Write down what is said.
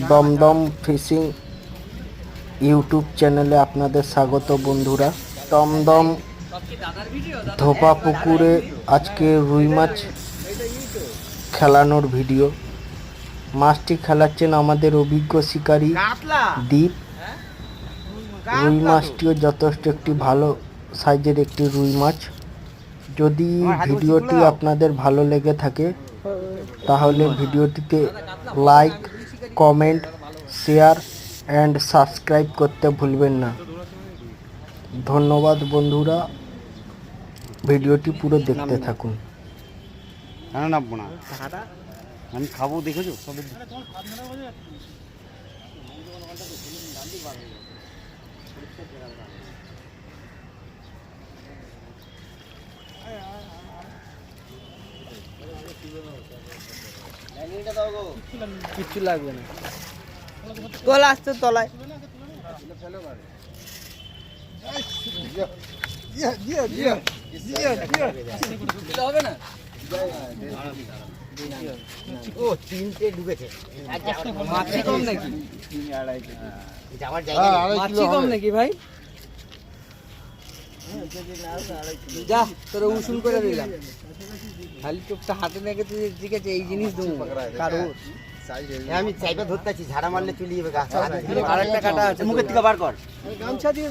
Dumdum fishing YouTube চ্যানেলে আপনাদের স্বাগত বন্ধুরা। দমদম ধোপা পুকুরে আজকে রুই মাছ খেলানোর ভিডিও। মাছটি খেলাচ্ছেন আমাদের অভিজ্ঞ শিকারী দ্বীপ রুই মাছটিও যথেষ্ট একটি ভালো সাইজের একটি রুই মাছ। যদি ভিডিওটি আপনাদের ভালো লেগে থাকে তাহলে ভিডিওটিতে like comment share and subscribe করতে ভুলবেন না। ধন্যবাদ বন্ধুরা। ভিডিওটি পুরো দেখতে থাকুন। নামবো না আমি খাব দেখেছ? সবে কিচ্ছু লাগবে না। তোলা আসছে তলায়। হবে না ও তিনটে ডুবেছে। মাছি কম নাকি? জায়গা মাছি কম নাকি ভাই? যা তোরা উসুল করে দিলাম। খালি চোখটা হাতে নাকি তুই ঠিক আছে এই জিনিস দেবো। কারোর আমি চাইবে ধরতেছি ঝাড়া মারলে চলে যাবে গাছ আরেকটা কাটা আছে মুখের থেকে বার কর। গামছা দিয়ে